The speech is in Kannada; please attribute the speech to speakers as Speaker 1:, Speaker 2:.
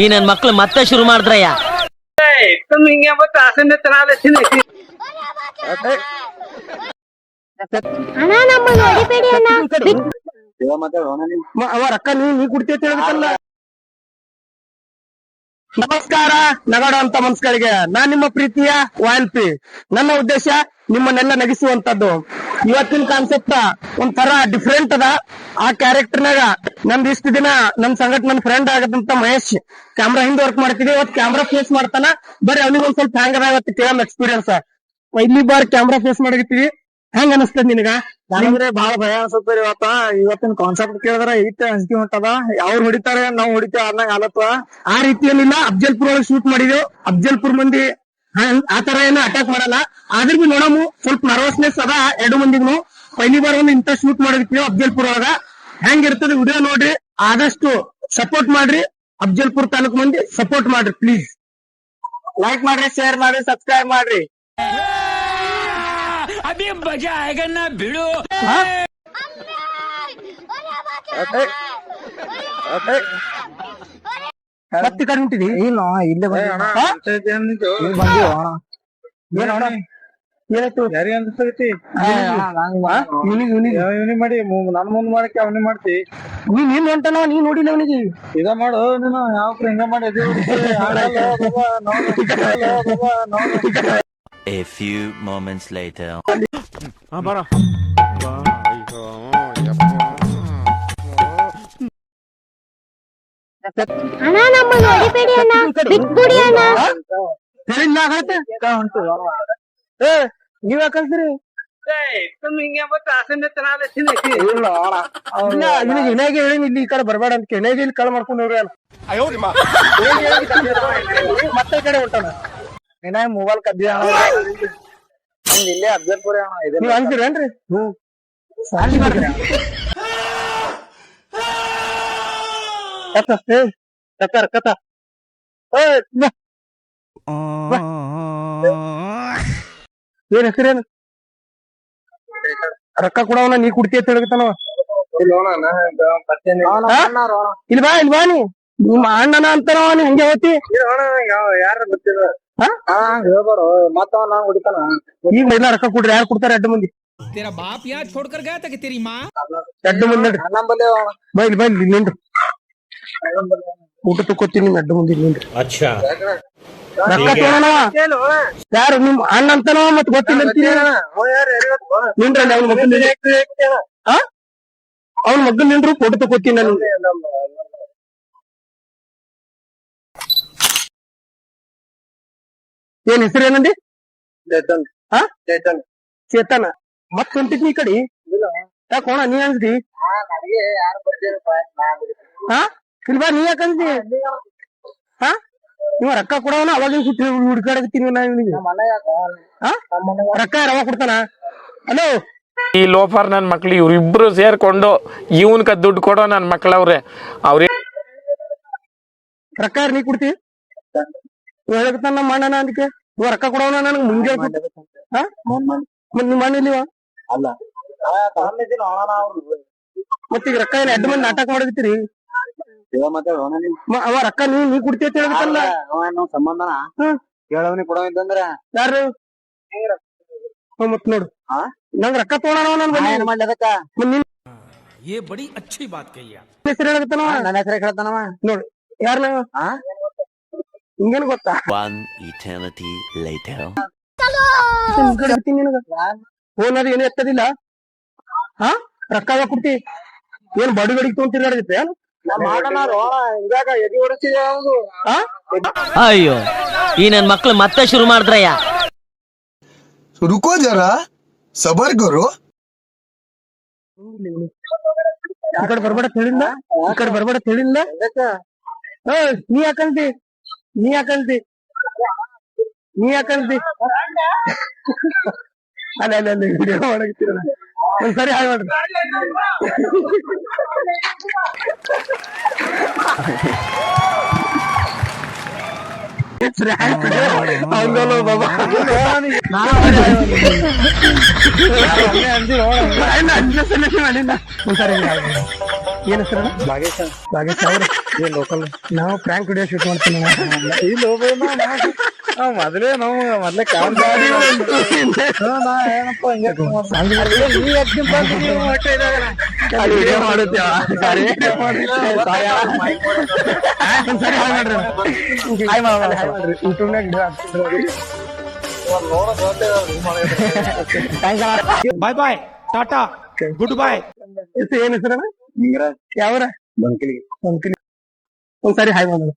Speaker 1: ಈ ನನ್ ಮಕ್ಳು ಮತ್ತೆ ಶುರು ಮಾಡಿದ್ರಯ್ಯ.
Speaker 2: ಅಣ್ಣ ನಮ್ಮನ್ನ ಹೊಡಿಬೇಡಿ ಅಣ್ಣ.
Speaker 3: ಅವ ರೊಕ್ಕ ನೀ ನೀ ಕುಡ್ತಿ ಹೇಳ್ಬೇಕಲ್ಲ. ನಮಸ್ಕಾರ ನಗಡ ಅಂತ ಮನ್ಸ್ಗಳಿಗೆ ನಾನ್ ನಿಮ್ಮ ಪ್ರೀತಿಯ ವಾಲ್ಪಿ. ನನ್ನ ಉದ್ದೇಶ ನಿಮ್ಮನ್ನೆಲ್ಲ ನಗಿಸುವಂತದ್ದು. ಇವತ್ತಿನ ಕಾನ್ಸೆಪ್ಟ್ ಒಂಥರ ಡಿಫ್ರೆಂಟ್ ಅದ. ಆ ಕ್ಯಾರೆಕ್ಟರ್ನಾಗ ನಂದು ಇಷ್ಟು ದಿನ ನನ್ ಸಂಗಟ್ ನನ್ ಫ್ರೆಂಡ್ ಆಗದಂತ ಮಹೇಶ್ ಕ್ಯಾಮ್ರಾ ಹಿಂದೆ ವರ್ಕ್ ಮಾಡ್ತಿದ್ವಿ. ಇವತ್ ಕ್ಯಾಮ್ರಾ ಫೇಸ್ ಮಾಡ್ತಾನ. ಬರೀ ಅವನಿಗೆ ಒಂದ್ ಸ್ವಲ್ಪ ಹ್ಯಾಂಗ್ ಅದ ಇವತ್ತು ಕೇಳಮ್ ಎಕ್ಸ್ಪೀರಿಯನ್ಸ್ ಇಲ್ಲಿ ಬಾರ್ ಕ್ಯಾಮ್ರಾ ಫೇಸ್ ಮಾಡಿರ್ತೀವಿ ಹೆಂಗ್ ಅನಸ್ತದ ನಿನಗ?
Speaker 4: ಅಂದ್ರೆ ಬಹಳ ಭಯ ಅನ್ಸುತ್ತೆ ಇವತ್ತ ಇವತ್ತಿನ ಕಾನ್ಸೆಪ್ಟ್ ಕೇಳಿದ್ರ ಇಷ್ಟ ಅಂಜಿಕೆ ಹೊಂಟದ ಅವ್ರು ಹೊಡಿತಾರೆ ನಾವ್ ಹೊಡಿತೇವೆ ಅನ್ನಂಗ ಆಲತ್ವ
Speaker 3: ಆ ರೀತಿ ಅಫ್ಜಲ್ಪುರ ಅಫ್ಜಲ್ಪುರ್ ಒಳಗೆ ಶೂಟ್ ಮಾಡಿದೆವು. ಅಫ್ಜಲ್ಪುರ್ ಮಂದಿ ಹಂಗ್- ಆ ತರ ಏನು ಅಟ್ಯಾಕ್ ಮಾಡಲ್ಲ. ಆದ್ರೂ ಬಿ ನೋಡಮು ಸ್ವಲ್ಪ ನರ್ವಸ್ನೆಸ್ ಅದ ಎರಡು ಮಂದಿಗೂ ಪೈಲಿ ಬಾರ್ ಒಂದು ಇಂತ ಶೂಟ್ ಮಾಡಿರ್ತೀವಿ ಅಫ್ಜಲ್ಪುರ್ ಒಳಗ. ಹೆಂಗಿರ್ತದೆ ವಿಡಿಯೋ ನೋಡ್ರಿ ಆದಷ್ಟು ಸಪೋರ್ಟ್ ಮಾಡ್ರಿ. ಅಫ್ಜಲ್ಪುರ್ ತಾಲೂಕು ಮಂದಿ ಸಪೋರ್ಟ್ ಮಾಡ್ರಿ ಪ್ಲೀಸ್
Speaker 4: ಲೈಕ್ ಮಾಡ್ರಿ ಶೇರ್ ಮಾಡ್ರಿ ಸಬ್ಸ್ಕ್ರೈಬ್ ಮಾಡ್ರಿ.
Speaker 3: ಮತ್ತೆ ಕಡೆ ಹೊಂಟಿದಿ
Speaker 4: ಇಲ್ಲ ಇಲ್ಲೇ
Speaker 3: ಏನಾಯ್ತು
Speaker 4: ಯಾರಿ ಅನ್ಸತಿ ಇವನಿ ಮಾಡಿ ನನ್ ಮುಂದ್ ಮಾಡಕ್ಕೆ ಅವನಿ ಮಾಡ್ತಿ
Speaker 3: ನೀನ್ ಏನ್ ಹೊಂಟನವ ನೀ ನೋಡಿಲ್ಲ ಅವನಿಗೆ
Speaker 4: ಇದ ಮಾಡು ನೀನು ಯಾವ ಹಿಂಗ ಮಾಡಿ
Speaker 5: A few moments later.
Speaker 2: ಅಣ್ಣ ನಮ್ಮನ್ನ ಹೊಡಿಬೇಡಿ ಅಣ್ಣ ಬಿಟ್ಬಿಡಿ ಅಣ್ಣ.
Speaker 3: ಏ ನೀವ್ ನಿನಗೆ ವಿನಾಯಿಗೆ ಹೇಳಿ ಇಲ್ಲಿ ಈ ಕಡೆ ಬರಬೇಡ ಅಂತ ವಿನಾಯಿಗೆ ಇಲ್ಲಿ ಕಳ್ ಮಾಡ್ಕೊಂಡು ಹೋಗ್ರಿ ಮತ್ತೆ ಕಡೆ ಹೊಂಟಾನ
Speaker 4: ವಿನಾಯ್ ಮೊಬೈಲ್ ಕದ್ದಿ ಇಲ್ಲೇ ಅಬ್ಜರ್ಪುರ
Speaker 3: ನೀವ್ ಅಂತೀರೇನ್ರಿ? ಹ್ಮ್. ಕಥ ಏ ಕಥ ಕಥ ಏ ಬಾ. ಬಾ. ಏನ್ ಹೆಸರೇನು ರೊಕ್ಕ ಕೊಡವನ ನೀ ಕುಡ್ತಿ ಅಂತ ಹೇಳ್ತಾನವ ಇಲ್ಲಿ ಬಾ ಇಲ್ಲಿ ಬಾ ನೀ ನಿಮ್ಮ ಅಣ್ಣನ ಅಂತಾನವ ನೀ ಹಂಗೆ ಹೋತಿ
Speaker 4: ಯಾರ ಗೊತ್ತಿಲ್ಲ
Speaker 3: ಹಾ?
Speaker 4: ಹೇಳ್ಬಾರು ಮತ್ತ ನಾ ಹೊಡಿತಾನ
Speaker 3: ಈಗ ಇಲ್ಲ ರೊಕ್ಕ ಕೊಡ್ರಿ ಯಾರು ಕೊಡ್ತಾರೆ ಅಡ್ಡ ಮಂದಿ
Speaker 6: तेरा बाप यहाँ छोड़कर गया था कि तेरी माँ
Speaker 3: ಅಡ್ಡ ಮಂದಿ ನಡ್ರಿ
Speaker 4: ನಮ್ಮಲ್ಲಿ
Speaker 3: ಬಾ ಊಟ ತಕ್ಕೋತೀನಿ ಅಡ್ಡ ಮಂದಿ ಇಲ್ಲಿ ನಿಂಡ್ರಿ ರೊಕ್ಕ ತಗೊಳನವ ಯಾರು ನಿಮ್ ಅಣ್ಣ ಅಂತಾನವ ಮತ್ ಗೊತ್ತಿಲ್ಲ ಅಂತೀರಿ ನಿಂಡ್ರಲ್ಲಿ ಅವ್ನ ಮಗನ್ ಹಾ ಅವ್ನ ಮಗನ್ ನಿಂಡ್ರು ಫೋಟೋ ತಗೋತೀನಿ ನಾನು ಏನ್ ಹೆಸರು ಏನಂದಿ ಹಾ ಚೇತನ ಮತ್ ಹೊಂಟಿದ್ನಿ ಈ ಕಡೆ ಯಾಕೆ ಹೋಣ ನೀ ಅನ್ಸ್ದಿ ಹಾ ಇಲ್ಲಿ ಬಾ ನೀ ಯಾಕೆ ಅನ್ಸ್ದಿ ಹಾ? ಇವ ರೊಕ್ಕ ಕೊಡವನ ಅವಾಗಿನ ಸುತ್ತಿ ಹುಡ್ಕಾಡಕತ್ತೀನಿ ನಾ ಇವನಿಗೆ. ರೊಕ್ಕ ರವ ಕೊಡ್ತಾನ? ಹಲೋ?
Speaker 7: ಈ ಲೋಫರ್ ನನ್ನ ಮಕ್ಳು ಇವ್ರಿಬ್ರು ಸೇರ್ಕೊಂಡು ಇವನ್ಕ ದುಡ್ಡು ಕೊಡೋ ನನ್ನ ಮಕ್ಳವ್ರೆ. ಅವ್ರಿ
Speaker 3: ರೊಕ್ಕ ಯಾರ್ ನೀ ಕೊಡ್ತಿ? ಹೇಳಕತ್ತಾನ ನಮ್ಮ ಅಣ್ಣನ ಅದಕ್ಕೆ ಇವ ರೊಕ್ಕ ಕೊಡವನ ನನಗೆ ಮುಂಜೆ ಹಾ? ಮತ್ ನಿಮ್ಮ ಅಣ್ಣ ಇಲ್ಲಿವ
Speaker 4: ಅಲ್ಲ.
Speaker 3: ಮತ್ತೀಗ ರೊಕ್ಕ ಏನ್ ಅಡ್ಡ ಮಂದಿ ನಾಟಕ ಮಾಡಕತ್ತೀರಿ
Speaker 4: ಮತ್ತೆ
Speaker 3: ಮ- ಅವ ರೊಕ್ಕ ನೀ ನೀ ಕೊಡ್ತಿ ಅಂತ ಹೇಳ್ಬೇಕಲ್ಲ
Speaker 4: ಸಂಬಂಧನ
Speaker 3: ಹ್ಮ್.
Speaker 4: ಕೇಳವನಿ ಕೊಡವ ಇದ್ದಂದ್ರ
Speaker 3: ಯಾರು ಹ್ಮ್, ಮತ್ ನೋಡು
Speaker 4: ಹಾ?
Speaker 3: ನಂಗ್ ರೊಕ್ಕ ತಗೊಳ ನನ್ ಬಲ್ಲಿ
Speaker 4: ಏನ್ ಮಾಡ್ಲಿ ಅದಕ್ಕ
Speaker 3: ಮತ್ ನಿನ್
Speaker 6: ये बड़ी अच्छी बात कही आप
Speaker 3: ಹೆಸರು ಹೇಳಕತ್ತಾನವ
Speaker 4: ನನ್ನ ಹೆಸರು ಹೇಳ್ತಾನವ
Speaker 3: ನೋಡು ಯಾರನ
Speaker 4: ಹಾ?
Speaker 3: ಹಿಂಗೇನ್ ಗೊತ್ತಾ
Speaker 5: One eternity later.
Speaker 3: ನಿನ್ ಕಡೆ ಬರ್ತೀನಿ ನಿನಗ ಫೋನ್ ಅದು ಏನು ಎತ್ತದಿಲ್ಲ ಹಾ ರೊಕ್ಕ ಯಾವಾಗ ಕೊಡ್ತಿ ಏನ್ ಬಡಿ ಬಡಿಗೆ ತೊಗೊಂತಿರ್ಗಾಡತ್ತೆ
Speaker 1: ಅಯ್ಯೋ ಈ ನನ್ ಮಕ್ಳು ಮತ್ತೆ ಶುರು ಮಾಡಿದ್ರಯ್ಯ.
Speaker 8: ರುಕೋ ಜರ ಸಬರ್ ಗುರು
Speaker 3: ಈ ಕಡೆ ಬರ್ಬೇಡ ತಿಳಿಲ್ಲ ಈ ಕಡೆ ಬರ್ಬೇಡ ತಿಳಿಲ್ಲ ನೀ ಯಾಕಂತಿ? ನೀ ಯಾಕಂತಿ? ನೀ ಯಾಕಂತಿ? ಅಲ್ಲ ಅಲ್ಲ ವಿಡಿಯೋ ಮಾಡಕ್ತಿರಲ್ಲ ಒಂದ್ಸರಿ ಹಾಳು ಮಾಡ್ರಿ. అందులో బాబా అంజు అంజు సరే ಏನ್ ಹೆಸರು ನಾಗೇಶ್. ಅವ್ರ?
Speaker 4: ಏನ್ ಲೋಕಲ್
Speaker 3: ನಾವು ಪ್ರ್ಯಾಂಕ್ ವಿಡಿಯೋ ಶೂಟ್ ಮಾಡ್ತೀನಿ
Speaker 4: ಇಲ್ಲಿ ಹೋಗ್ಬೇಡ ನಾವು ಮೊದಲೇ ನಾವು ಮೊದ್ಲೇ ಕಾಲ್ ಗಾಡಿ ನಾ
Speaker 3: bye ta ta good bye
Speaker 6: video ಮಾಡುತ್ತೀವ क्या हो रहा
Speaker 3: है धमकी धमकी बहुत सारी हाई मालूम